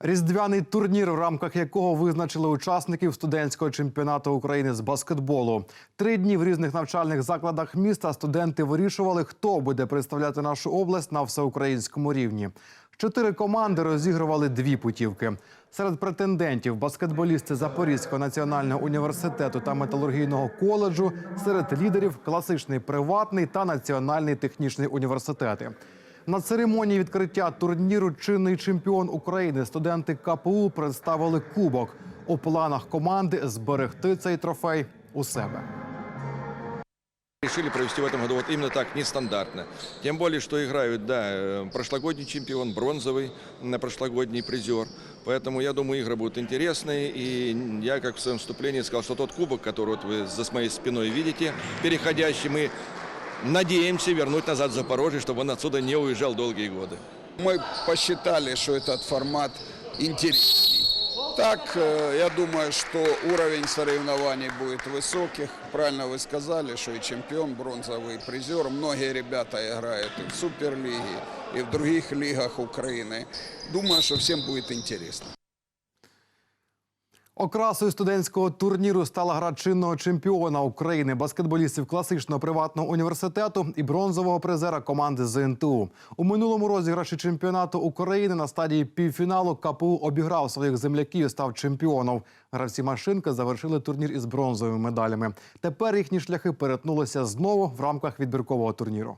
Різдвяний турнір, в рамках якого визначили учасників студентського чемпіонату України з баскетболу. Три дні в різних навчальних закладах міста студенти вирішували, хто буде представляти нашу область на всеукраїнському рівні. Чотири команди розігрували дві путівки. Серед претендентів баскетболісти Запорізького національного університету та металургійного коледжу, серед лідерів класичний приватний та національний технічний університети. На церемонії відкриття турніру чинний чемпіон України студенти КПУ представили кубок. У планах команди зберегти цей трофей у себе. Решили провести в этом году вот именно так, нестандартно. Тем более, что играют, да, э, прошлогодний чемпион, бронзовый, на прошлогодний призер. Поэтому, я думаю, игры будут интересные. И я, как в своем вступлении сказал, что тот кубок, который вот вы за моей спиной видите, переходящий, мы надеемся вернуть назад в Запорожье, чтобы он отсюда не уезжал долгие годы. Мы посчитали, что этот формат интересней. Так, э, я думаю, что уровень соревнований будет высоких. Правильно вы сказали, что и чемпион, бронзовый призер. Многие ребята играют и в Суперлиге, и в других лигах Украины. Думаю, что всем будет интересно. Окрасою студентського турніру стала гра чинного чемпіона України, баскетболістів класичного приватного університету і бронзового призера команди ЗНТУ. У минулому розіграші чемпіонату України на стадії півфіналу КПУ обіграв своїх земляків і став чемпіоном. Гравці машинки завершили турнір із бронзовими медалями. Тепер їхні шляхи перетнулися знову в рамках відбіркового турніру.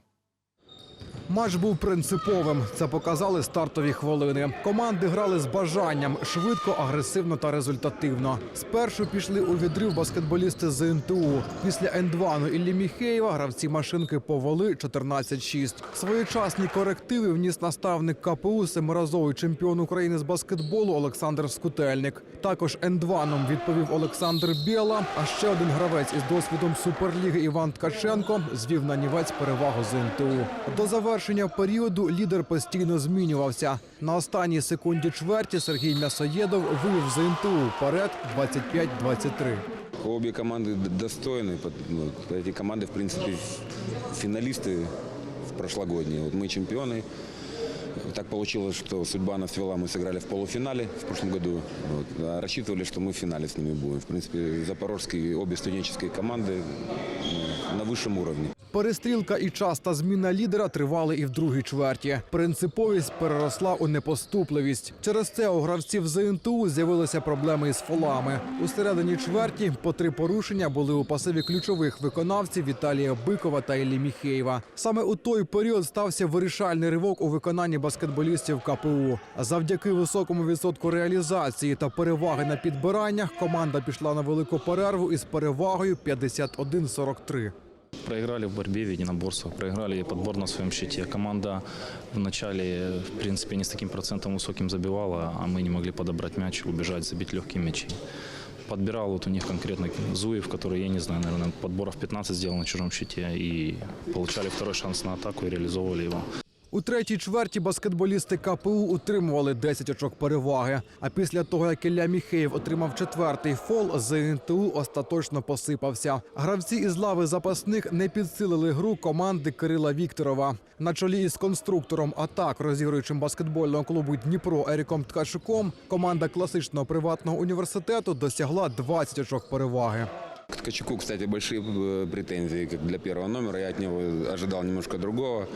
Матч був принциповим. Це показали стартові хвилини. Команди грали з бажанням швидко, агресивно та результативно. Спершу пішли у відрив баскетболісти з НТУ. Після ендвану Іллі Міхеєва гравці машинки повели 14-6. Своєчасні корективи вніс наставник КПУ, семиразовий чемпіон України з баскетболу Олександр Скутельник. Також ендваном відповів Олександр Біла. А ще один гравець із досвідом суперліги Іван Ткаченко звів на нівець перевагу з НТУ. До завершення періоду лідер постійно змінювався. На останній секунді чверті Сергій М'ясоєдов вивів з НТУ вперед 25-23. Обе команды д- достойны. пот- ну, Эти команды, в принципе, финалисты в прошлогодние. Вот мы чемпионы. Так получилось, что судьба нас свела, мы сыграли в полуфинале в прошлом году. Вот. А рассчитывали, что мы в финале с ними будем. В принципе, запорожские, обе студенческие команды м, на высшем уровне. Перестрілка і часта зміна лідера тривали і в другій чверті. Принциповість переросла у непоступливість. Через це у гравців ЗНТУ з'явилися проблеми із фолами. У середині чверті по три порушення були у пасиві ключових виконавців Віталія Бикова та Іллі Міхеєва. Саме у той період стався вирішальний ривок у виконанні баскетболістів КПУ. Завдяки високому відсотку реалізації та переваги на підбираннях команда пішла на велику перерву із перевагою 51-43. Проиграли в борьбе в единоборствах, проиграли подбор на своем счете. Команда вначале, в принципе, не с таким процентом высоким забивала, а мы не могли подобрать мяч, убежать, забить легкие мячи. Подбирал вот у них конкретно Зуев, который, я не знаю, наверное, подборов 15 сделал на чужом счете и получали второй шанс на атаку и реализовывали его. У третій чверті баскетболісти КПУ утримували 10 очок переваги. А після того, як Ілля Міхеєв отримав четвертий фол, ЗНТУ остаточно посипався. Гравці із лави запасних не підсилили гру команди Кирила Вікторова. На чолі із конструктором атак, розігруючим баскетбольного клубу Дніпро Еріком Ткачуком, команда класичного приватного університету досягла 20 очок переваги. К Ткачуку, кстати, большие э, претензии как для первого номера. Я от него ожидал немножко другого,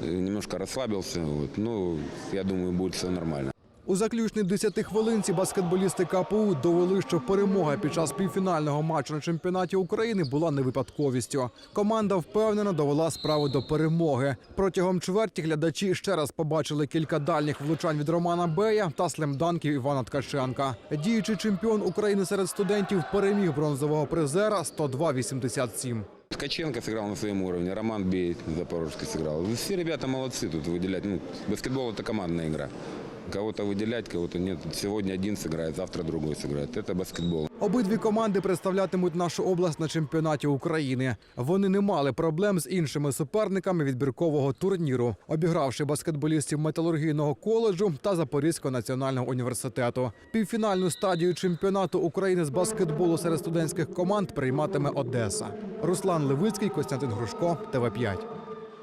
э, немножко расслабился. Вот. Ну, я думаю, будет все нормально. У заключній 10 хвилинці баскетболісти КПУ довели, що перемога під час півфінального матчу на чемпіонаті України була не випадковістю. Команда впевнено довела справу до перемоги. Протягом чверті глядачі ще раз побачили кілька дальніх влучань від Романа Бея та слемданків Івана Ткаченка. Діючий чемпіон України серед студентів переміг бронзового призера 102-87. Ткаченко сыграл на своем уровне, Роман Бей Запорожский сыграл. Все ребята молодцы тут выделять. Ну, баскетбол это командная игра. Кого-то выделять, кого-то нет. Сегодня один сыграет, завтра другой сыграет. Это баскетбол. Обидві команди представлятимуть нашу область на чемпіонаті України. Вони не мали проблем з іншими суперниками відбіркового турніру, обігравши баскетболістів металургійного коледжу та Запорізького національного університету. Півфінальну стадію чемпіонату України з баскетболу серед студентських команд прийматиме Одеса. Руслан Левицький, Костянтин Грушко, ТВ 5